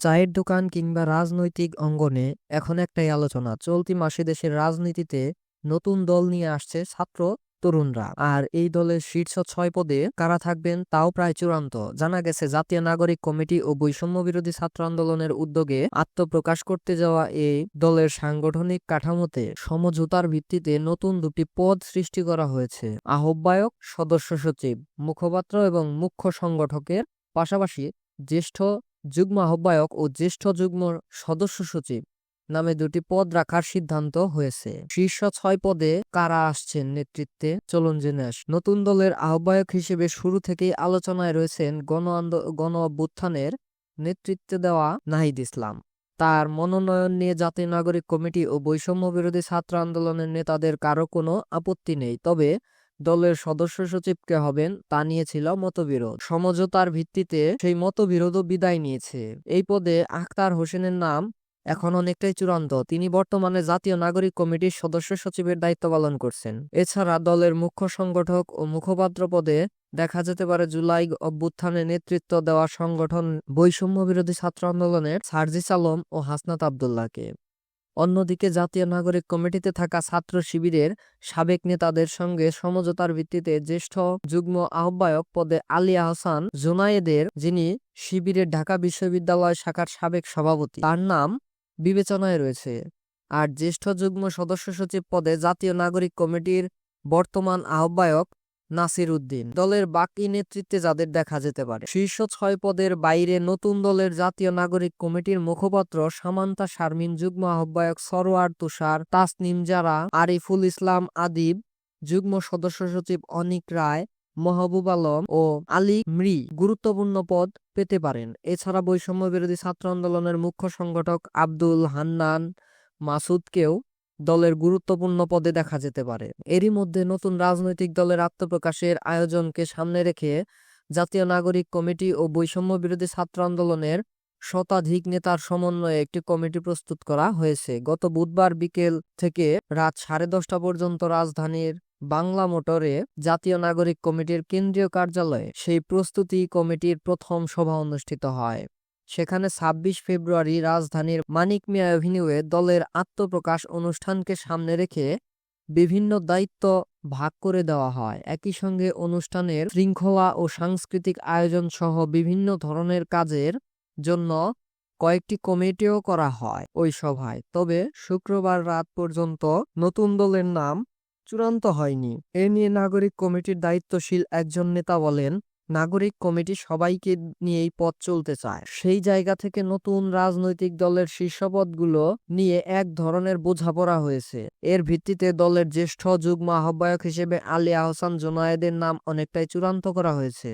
চায়ের দোকান কিংবা রাজনৈতিক অঙ্গনে এখন একটাই আলোচনা, চলতি মাসে দেশের রাজনীতিতে নতুন দল নিয়ে আসছে ছাত্র তরুণরা। আর এই দলের শীর্ষ ছয় পদে কারা থাকবেন তাও প্রায় চূড়ান্ত। জানা গেছে, জাতীয় নাগরিক কমিটি ও বৈষম্য বিরোধী ছাত্র আন্দোলনের উদ্যোগে আত্মপ্রকাশ করতে যাওয়া এই দলের সাংগঠনিক কাঠামোতে সমঝোতার ভিত্তিতে নতুন দুটি পদ সৃষ্টি করা হয়েছে। আহ্বায়ক, সদস্য সচিব, মুখপাত্র এবং মুখ্য সংগঠকের পাশাপাশি জ্যেষ্ঠ যুগ্ম আহ্বায়ক ও জ্যেষ্ঠ যুগ্ম সদস্য সচিব নামে দুটি পদ রাখার সিদ্ধান্ত হয়েছে। শীর্ষ ছয় পদে কারা আসছেন নেতৃত্বে? চলুন জেনে আসি। নতুন দলের আহ্বায়ক হিসেবে শুরু থেকেই আলোচনায় রয়েছেন গণ গণ অভ্যুত্থানের নেতৃত্বে দেওয়া নাহিদ ইসলাম। তার মনোনয়ন নিয়ে জাতীয় নাগরিক কমিটি ও বৈষম্য বিরোধী ছাত্র আন্দোলনের নেতাদের কারও কোনো আপত্তি নেই। তবে দলের সদস্য সচিবকে হবেন তা নিয়ে ছিল মতবিরোধ। সমঝোতার ভিত্তিতে সেই মতবিরোধও বিদায় নিয়েছে। এই পদে আখতার হোসেনের নাম এখন অনেকটাই চূড়ান্ত। তিনি বর্তমানে জাতীয় নাগরিক কমিটির সদস্য সচিবের দায়িত্ব পালন করছেন। এছাড়া দলের মুখ্য সংগঠক ও মুখপাত্র পদে দেখা যেতে পারে জুলাই অভ্যুত্থানে নেতৃত্ব দেওয়া সংগঠন বৈষম্য বিরোধী ছাত্র আন্দোলনের সার্জিস আলম ও হাসনাত আবদুল্লাহকে। অন্যদিকে জাতীয় নাগরিক কমিটিতে থাকা ছাত্র শিবিরের সাবেক নেতাদের সঙ্গে সমঝোতার ভিত্তিতে জ্যেষ্ঠ যুগ্ম আহ্বায়ক পদে আলী আহসান জুনায়েদের, যিনি শিবিরের ঢাকা বিশ্ববিদ্যালয় শাখার সাবেক সভাপতি, তার নাম বিবেচনায় রয়েছে। আর জ্যেষ্ঠ যুগ্ম সদস্য সচিব পদে জাতীয় নাগরিক কমিটির বর্তমান আহ্বায়ক নাসির উদ্দিন। দলের বাকি নেতৃত্বে যাদের দেখা যেতে পারে। শীর্ষ ছয় পদের বাইরে নতুন দলের জাতীয় নাগরিক কমিটির মুখপাত্র সামান্তা শারমিন, যুগ্ম আহ্বায়ক সরোয়ার তুষার, তাসনিম জারা, আরিফুল ইসলাম আদিব, যুগ্ম সদস্য সচিব অনিক রায়, মহবুব আলম ও আলী মৃ। গুরুত্বপূর্ণ পদ পেতে পারেন। এছাড়া বৈষম্য বিরোধী ছাত্র আন্দোলনের মুখ্য সংগঠক আব্দুল হান্নান মাসুদকেও দলের গুরুত্বপূর্ণ পদে দেখা যেতে পারে। এরই মধ্যে নতুন রাজনৈতিক দলের আত্মপ্রকাশের আয়োজনকে সামনে রেখে জাতীয় নাগরিক কমিটি ও বৈষম্য বিরোধী ছাত্র আন্দোলনের শতাধিক নেতার সমন্বয়ে একটি কমিটি প্রস্তুত করা হয়েছে। গত বুধবার বিকেল থেকে রাত সাড়ে দশটা পর্যন্ত রাজধানীর বাংলা মোটরে জাতীয় নাগরিক কমিটির কেন্দ্রীয় কার্যালয়ে সেই প্রস্তুতি কমিটির প্রথম সভা অনুষ্ঠিত হয়। সেখানে ২৬ ফেব্রুয়ারি রাজধানীর মানিক মিয়া অ্যাভিনিউয়ে দলের আত্মপ্রকাশ অনুষ্ঠানকে সামনে রেখে বিভিন্ন দায়িত্ব ভাগ করে দেওয়া হয়। একই সঙ্গে অনুষ্ঠানের শৃঙ্খলা ও সাংস্কৃতিক আয়োজন সহ বিভিন্ন ধরনের কাজের জন্য কয়েকটি কমিটিও করা হয় ওই সভায়। তবে শুক্রবার রাত পর্যন্ত নতুন দলের নাম চূড়ান্ত হয়নি। এ নিয়ে নাগরিক কমিটির দায়িত্বশীল একজন নেতা বলেন নাগরিক কমিটি সবাইকে নিয়েই পথ চলতে চায়। সেই জায়গা থেকে নতুন রাজনৈতিক দলের শীর্ষপদগুলো নিয়ে এক ধরনের বোঝাপড়া হয়েছে। এর ভিত্তিতে দলের জ্যেষ্ঠ যুগ্ম আহ্বায়ক হিসেবে আলী আহসান জোনায়েদের নাম অনেকটাই চূড়ান্ত করা হয়েছে।